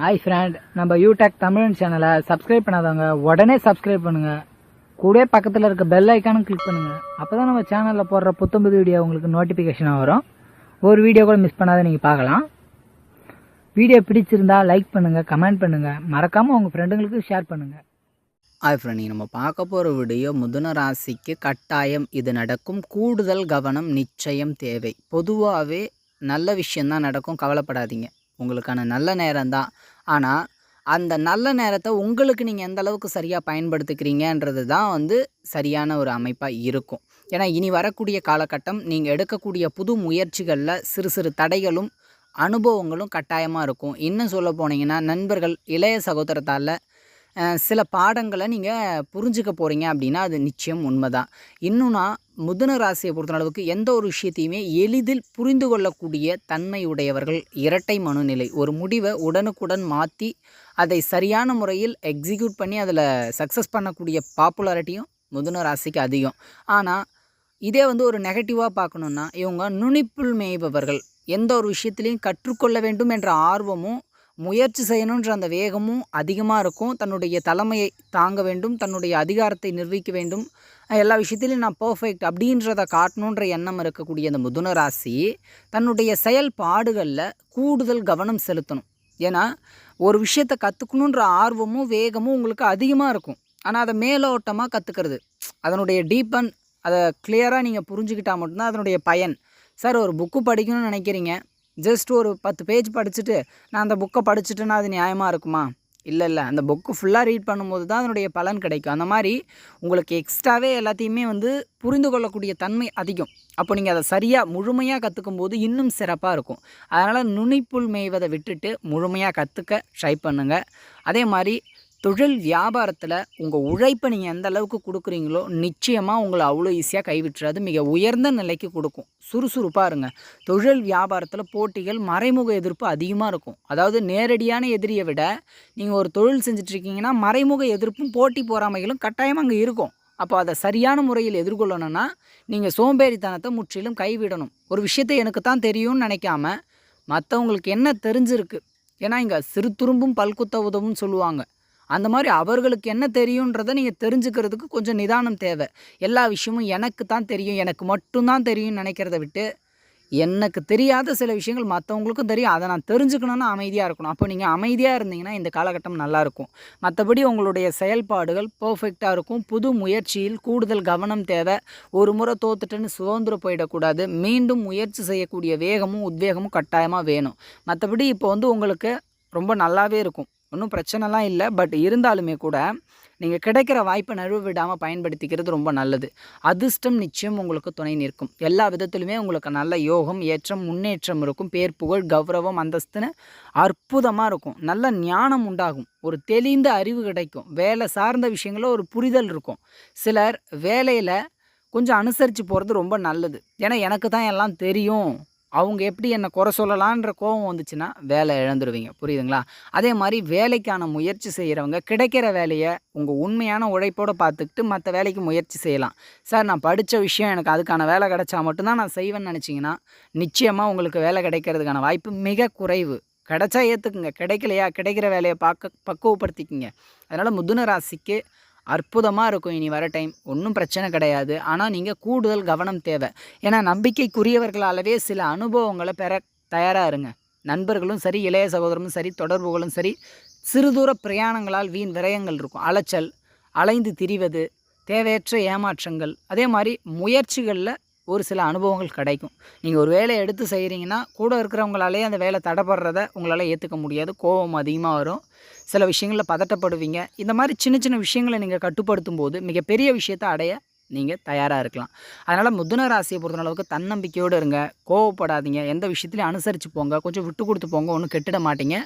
Hi friend நம்ம யூடெக் தமிழ் சேனலை subscribe பண்ணாதவங்க உடனே சப்ஸ்கிரைப் பண்ணுங்க. கூட பக்கத்தில் இருக்க பெல் ஐக்கானும் கிளிக் பண்ணுங்க. அப்பதான் நம்ம சேனலில் போடுற புத்தம்புது வீடியோ உங்களுக்கு நோட்டிஃபிகேஷனாக வரும். ஒரு வீடியோ கூட மிஸ் பண்ணாத நீங்கள் பார்க்கலாம். வீடியோ பிடிச்சிருந்தா லைக் பண்ணுங்க கமெண்ட் பண்ணுங்க. மறக்காம உங்க ஃப்ரெண்டுங்களுக்கு ஷேர் பண்ணுங்க. ஹாய் ஃப்ரெண்ட் நம்ம பார்க்க போகிற வீடியோ முதன ராசிக்கு கட்டாயம் இது நடக்கும். கூடுதல் கவனம் நிச்சயம் தேவை. பொதுவாகவே நல்ல விஷயந்தான் நடக்கும். கவலைப்படாதீங்க. உங்களுக்கான நல்ல நேரம் தான் ஆனால் அந்த நல்ல நேரத்தை உங்களுக்கு நீங்கள் எந்த அளவுக்கு சரியாக பயன்படுத்திக்கிறீங்கன்றது தான் வந்து சரியான ஒரு அமைப்பாக இருக்கும். ஏன்னா இனி வரக்கூடிய காலகட்டம் நீங்கள் எடுக்கக்கூடிய புது முயற்சிகளில் சிறு சிறு தடைகளும் அனுபவங்களும் கட்டாயமாக இருக்கும். இன்னும் சொல்ல போனீங்கன்னா நண்பர்கள் இளைய சகோதரத்தால் சில பாடங்களை நீங்கள் புரிஞ்சுக்க போகிறீங்க அப்படின்னா அது நிச்சயம் உண்மை தான் இன்னும்னா முதன ராசியை பொறுத்தளவுக்கு எந்த ஒரு விஷயத்தையுமே எளிதில் புரிந்து கொள்ளக்கூடிய தன்மை உடையவர்கள் இரட்டை மனுநிலை. ஒரு முடிவை உடனுக்குடன் மாற்றி அதை சரியான முறையில் எக்ஸிக்யூட் பண்ணி அதில் சக்ஸஸ் பண்ணக்கூடிய பாப்புலாரிட்டியும் முதன ராசிக்கு அதிகம். ஆனால் இதே வந்து ஒரு நெகட்டிவாக பார்க்கணுன்னா இவங்க நுனிப்புள் மேய்பவர்கள். எந்த ஒரு விஷயத்துலையும் கற்றுக்கொள்ள வேண்டும் என்ற ஆர்வமும் முயற்சி செய்யணுன்ற அந்த வேகமும் அதிகமாக இருக்கும். தன்னுடைய தலைமையை தாங்க வேண்டும் தன்னுடைய அதிகாரத்தை நிர்வகிக்க வேண்டும். எல்லா விஷயத்திலையும் நான் பர்ஃபெக்ட் அப்படின்றத காட்டணுன்ற எண்ணம் இருக்கக்கூடிய அந்த மிதுன ராசி தன்னுடைய செயல்பாடுகளில் கூடுதல் கவனம் செலுத்தணும். ஏன்னா ஒரு விஷயத்தை கற்றுக்கணுன்ற ஆர்வமும் வேகமும் உங்களுக்கு அதிகமாக இருக்கும். ஆனால் அதை மேலோட்டமாக கற்றுக்கிறது அதனுடைய டீப்பன் அதை கிளியராக நீங்கள் புரிஞ்சுக்கிட்டால் மட்டும்தான் அதனுடைய பயன். சார் ஒரு புக்கு படிக்கணும்னு நினைக்கிறீங்க. ஜஸ்ட் ஒரு பத்து பேஜ் படிச்சுட்டு நான் அந்த புக்கை படிச்சுட்டுன்னா அது நியாயமாக இருக்குமா? இல்லை இல்லை. அந்த புக்கு ஃபுல்லாக ரீட் பண்ணும்போது தான் அதனுடைய பலன் கிடைக்கும். அந்த மாதிரி உங்களுக்கு எக்ஸ்ட்ராவே எல்லாத்தையுமே வந்து புரிந்து கொள்ளக்கூடிய தன்மை அதிகம். அப்போ நீங்கள் அதை சரியாக முழுமையாக கற்றுக்கும் போது இன்னும் சிறப்பாக இருக்கும். அதனால் நுனிப்புல் மேய்வதை விட்டுட்டு முழுமையாக கற்றுக்க ட்ரை பண்ணுங்கள் அதே மாதிரி தொழில் வியாபாரத்தில் உங்கள் உழைப்பை நீங்கள் எந்த அளவுக்கு கொடுக்குறீங்களோ நிச்சயமாக உங்களை அவ்வளோ ஈஸியாக கைவிட்டுறாது. மிக உயர்ந்த நிலைக்கு கொடுக்கும். சுறுசுறுப்பாக இருங்க. தொழில் வியாபாரத்தில் போட்டிகள் மறைமுக எதிர்ப்பு அதிகமாக இருக்கும். அதாவது நேரடியான எதிரியை விட நீங்கள் ஒரு தொழில் செஞ்சிட்ருக்கீங்கன்னா மறைமுக எதிர்ப்பும் போட்டி பொறாமைகளும் கட்டாயமாக அங்கே இருக்கும். அப்போ அதை சரியான முறையில் எதிர்கொள்ளணும்னா நீங்கள் சோம்பேறித்தனத்தை முற்றிலும் கைவிடணும். ஒரு விஷயத்தை எனக்கு தான் தெரியும்னு நினைக்காம மற்றவங்களுக்கு என்ன தெரிஞ்சிருக்கு? ஏன்னா இங்கே சிறு துரும்பும் பல்குத்த உதவும் சொல்லுவாங்க. அந்த மாதிரி அவர்களுக்கு என்ன தெரியுன்றதை நீங்கள் தெரிஞ்சுக்கிறதுக்கு கொஞ்சம் நிதானம் தேவை. எல்லா விஷயமும் எனக்கு தான் தெரியும். எனக்கு மட்டும்தான் தெரியும்னு நினைக்கிறத விட்டு எனக்கு தெரியாத சில விஷயங்கள் மற்றவங்களுக்கும் தெரியும். அதை நான் தெரிஞ்சுக்கணும்னு அமைதியாக இருக்கணும். அப்போ நீங்கள் அமைதியாக இருந்தீங்கன்னா இந்த காலகட்டம் நல்லாயிருக்கும் மற்றபடி உங்களுடைய செயல்பாடுகள் பர்ஃபெக்டாக இருக்கும். புது முயற்சியில் கூடுதல் கவனம் தேவை. ஒரு முறை தோத்துட்டுன்னு சுதந்திர போயிடக்கூடாது. மீண்டும் முயற்சி செய்யக்கூடிய வேகமும் உத்வேகமும் கட்டாயமாக வேணும். மற்றபடி இப்போ வந்து உங்களுக்கு ரொம்ப நல்லாவே இருக்கும். ஒன்றும் பிரச்சனைலாம் இல்லை. பட் இருந்தாலுமே கூட நீங்கள் கிடைக்கிற வாய்ப்பை நழுவ விடாமல் பயன்படுத்திக்கிறது ரொம்ப நல்லது. அதிர்ஷ்டம் நிச்சயம் உங்களுக்கு துணை நிற்கும். எல்லா விதத்திலுமே உங்களுக்கு நல்ல யோகம் ஏற்றம் முன்னேற்றம் இருக்கும். பேர் புகழ் கௌரவம் அந்தஸ்துன்னு அற்புதமாக இருக்கும். நல்ல ஞானம் உண்டாகும். ஒரு தெளிந்த அறிவு கிடைக்கும். வேலை சார்ந்த விஷயங்களில் ஒரு புரிதல் இருக்கும். சிலர் வேலையில் கொஞ்சம் அனுசரித்து போகிறது ரொம்ப நல்லது. ஏன்னா எனக்கு தான் எல்லாம் தெரியும். அவங்க எப்படி என்னை குறை சொல்லலான்ற கோபம் வந்துச்சுன்னா வேலை இழந்துருவீங்க புரியுதுங்களா? அதே மாதிரி வேலைக்கான முயற்சி செய்கிறவங்க கிடைக்கிற வேலையை உங்கள் உண்மையான உழைப்போடு பார்த்துக்கிட்டு மற்ற வேலைக்கு முயற்சி செய்யலாம். சார் நான் படித்த விஷயம் எனக்கு அதுக்கான வேலை கிடைச்சா மட்டும்தான் நான் செய்வேன்னு நினச்சிங்கன்னா நிச்சயமாக உங்களுக்கு வேலை கிடைக்கிறதுக்கான வாய்ப்பு மிக குறைவு. கிடைச்சா ஏற்றுக்குங்க கிடைக்கலையா? கிடைக்கிற வேலையை பார்க்க பக்குவப்படுத்திக்கிங்க. அதனால் முதுன ராசிக்கு அற்புதமாக இருக்கும் இனி வர டைம் ஒன்றும் பிரச்சனை கிடையாது. ஆனால் நீங்கள் கூடுதல் கவனம் தேவை. ஏன்னா நம்பிக்கைக்குரியவர்களாலவே சில அனுபவங்களை பெற தயாராக இருங்க. நண்பர்களும் சரி இளைய சகோதரமும் சரி தொடர்புகளும் சரி சிறுதூர பிரயாணங்களால் வீண் விரயங்கள் இருக்கும். அலைச்சல் அலைந்து திரிவது தேவையற்ற ஏமாற்றங்கள் அதே மாதிரி முயற்சிகளில் ஒரு சில அனுபவங்கள் கிடைக்கும். நீங்கள் ஒரு வேலையை எடுத்து செய்கிறீங்கன்னா கூட இருக்கிறவங்களாலே அந்த வேலை தடைப்படுறத உங்களால் ஏற்றுக்க முடியாது. கோபம் அதிகமாக வரும். சில விஷயங்களில் பதட்டப்படுவீங்க. இந்த மாதிரி சின்ன சின்ன விஷயங்களை நீங்கள் கட்டுப்படுத்தும் போது மிகப்பெரிய விஷயத்தை அடைய நீங்கள் தயாராக இருக்கலாம். அதனால் மிதுன ராசியை பொறுத்தளவுக்கு தன்னம்பிக்கையோடு இருங்க. கோவப்படாதீங்க. எந்த விஷயத்துலையும் அனுசரித்து போங்க. கொஞ்சம் விட்டு கொடுத்து போங்க. ஒன்றும் கெட்டிட மாட்டீங்க.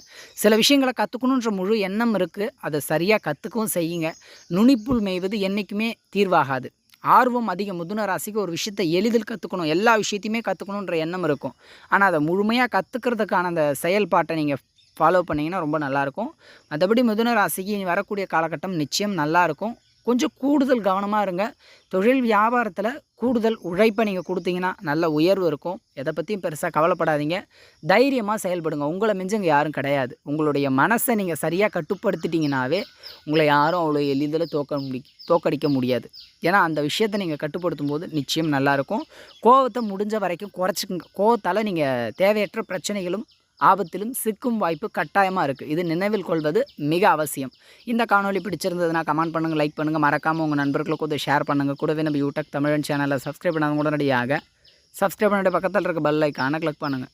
சில விஷயங்களை கற்றுக்கணுன்ற முழு எண்ணம் இருக்குது அதை சரியாக கற்றுக்கவும் செய்யுங்க. நுனிப்புள் மேய்வது என்றைக்குமே தீர்வாகாது. ஆர்வம் அதிக மிதுன ராசிக்கு ஒரு விஷயத்தை எளிதில் கற்றுக்கணும் எல்லா விஷயத்தையுமே கற்றுக்கணுன்ற எண்ணம் இருக்கும். ஆனால் அதை முழுமையாக கற்றுக்கிறதுக்கான அந்த செயல்பாட்டை நீங்கள் ஃபாலோ பண்ணிங்கன்னா ரொம்ப நல்லாயிருக்கும் மற்றபடி மிதுன ராசிக்கு இனி வரக்கூடிய காலகட்டம் நிச்சயம் நல்லாயிருக்கும் கொஞ்சம் கூடுதல் கவனமாக இருங்க. தொழில் வியாபாரத்தில் கூடுதல் உழைப்பை நீங்கள் கொடுத்தீங்கன்னா நல்ல உயர்வு இருக்கும். எதை பற்றியும் பெருசாக கவலைப்படாதீங்க. தைரியமாக செயல்படுங்க. உங்களை மிஞ்சங்க யாரும் கிடையாது. உங்களுடைய மனசை நீங்கள் சரியாக கட்டுப்படுத்திட்டிங்கனாவே உங்களை யாரும் அவ்வளோ எளிதில் தோக்க முடி தோக்கடிக்க முடியாது. ஏன்னா அந்த விஷயத்தை நீங்கள் கட்டுப்படுத்தும் போது நிச்சயம் நல்லாயிருக்கும் கோவத்தை முடிஞ்ச வரைக்கும் குறைச்சிக்கங்க. கோவத்தால் நீங்கள் தேவையற்ற பிரச்சனைகளும் ஆபத்திலும் சிக்கும் வாய்ப்பு கட்டாயமாக இருக்குது இது நினைவில் கொள்வது மிக அவசியம். இந்த காணொலி பிடிச்சிருந்ததுன்னா கமெண்ட் பண்ணுங்கள் லைக் பண்ணுங்கள் மறக்காமல் உங்கள் நண்பர்களுக்கு கொஞ்சம் ஷேர் பண்ணுங்கள் கூடவே நம்ம யூடியூப் தமிழன் சேனலில் சப்ஸ்கிரைப் பண்ணாத உடனடியாக சப்ஸ்கிரைப் பண்ணிட்டு பக்கத்தில் இருக்க பெல் ஐக்கானை கிளிக் பண்ணுங்கள்